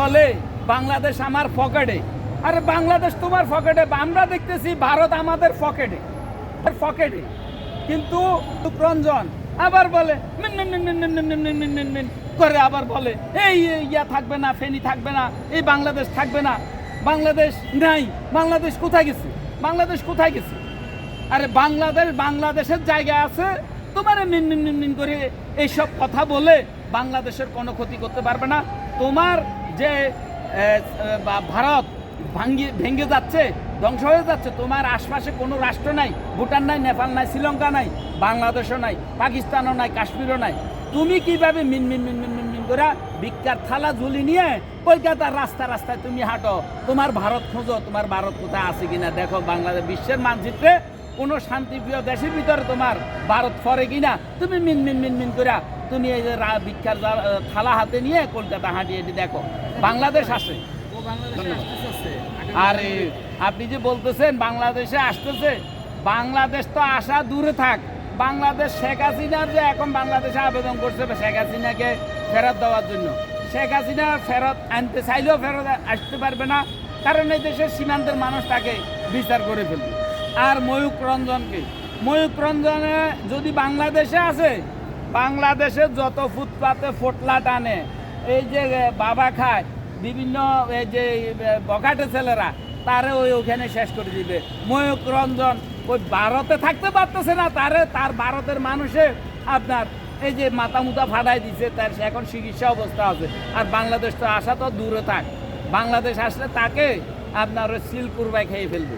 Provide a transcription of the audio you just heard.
বলে, বাংলাদেশ আমার ফকেটে আরে, বাংলাদেশ তোমার ফকেটে আমরা দেখতেছি ভারত আমাদের ফকেটে ফকেটে কিন্তু রঞ্জন আবার বলে করে আবার বলে, এই ইয়া থাকবে না, ফেনি থাকবে না, এই বাংলাদেশ থাকবে না। বাংলাদেশ নাই, বাংলাদেশ কোথায় গেছে? বাংলাদেশ কোথায় গেছে? আরে, বাংলাদেশ, বাংলাদেশের জায়গা আছে। তোমার মিন মিন মিন করে এইসব কথা বলে বাংলাদেশের কোনো ক্ষতি করতে পারবে না। তোমার যে ভারত ভাঙ্গি, ভেঙে যাচ্ছে, ধ্বংস হয়ে যাচ্ছে, তোমার আশপাশে কোনো রাষ্ট্র নাই, ভুটান নাই, নেপাল নাই, শ্রীলঙ্কা নাই, বাংলাদেশও নাই, পাকিস্তানও নাই, কাশ্মীরও নাই। তুমি কীভাবে মিন মিন মিন মিন মিন মিন করে ভিক্ষার থালা ঝুলি নিয়ে কলকাতার রাস্তা, রাস্তায় তুমি হাঁটো? তোমার ভারত খোঁজো, তোমার ভারত কোথায় আছে কিনা দেখো, বাংলাদেশ বিশ্বের মানচিত্রে কোনো শান্তিপ্রিয় দেশের ভিতরে তোমার ভারত পরে কিনা তুমি মিন মিন মিন মিন করে তুমি এই যে ভিক্ষার থালা হাতে নিয়ে কলকাতা হাঁটিয়ে এটি দেখো। বাংলাদেশ আসে আর আপনি যে বলতেছেন বাংলাদেশে আসতেছে বাংলাদেশ তো আসা দূরে থাক। বাংলাদেশ শেখ হাসিনার যে এখন বাংলাদেশে আবেদন করছে শেখ হাসিনাকে ফেরত দেওয়ার জন্য। শেখ হাসিনা ফেরত আনতে চাইলেও ফেরত আসতে পারবে না কারণ এই দেশের সীমান্তের মানুষ তাকে বিচার করে ফেলবে। আর ময়ূক রঞ্জনকে। ময়ূক রঞ্জনে যদি বাংলাদেশে আছে বাংলাদেশে যত ফুটপাতে ফোটলা টানে এই যে বাবা খায় বিভিন্ন এই যে এ, বখাটে ছেলেরা তারে ওই ওখানে শেষ করে দিবে। ময়ূক রঞ্জন ওই ভারতে থাকতে পারতেছে না তারে তার ভারতের মানুষে আপনার এই যে মাথা মুতা ফাটাই দিছে তার সে এখন চিকিৎসা অবস্থা আছে। আর বাংলাদেশ তো আসা তো দূরে থাক। বাংলাদেশ আসলে তাকে আপনার ওই সিল কুরবাই খেয়ে ফেলবে।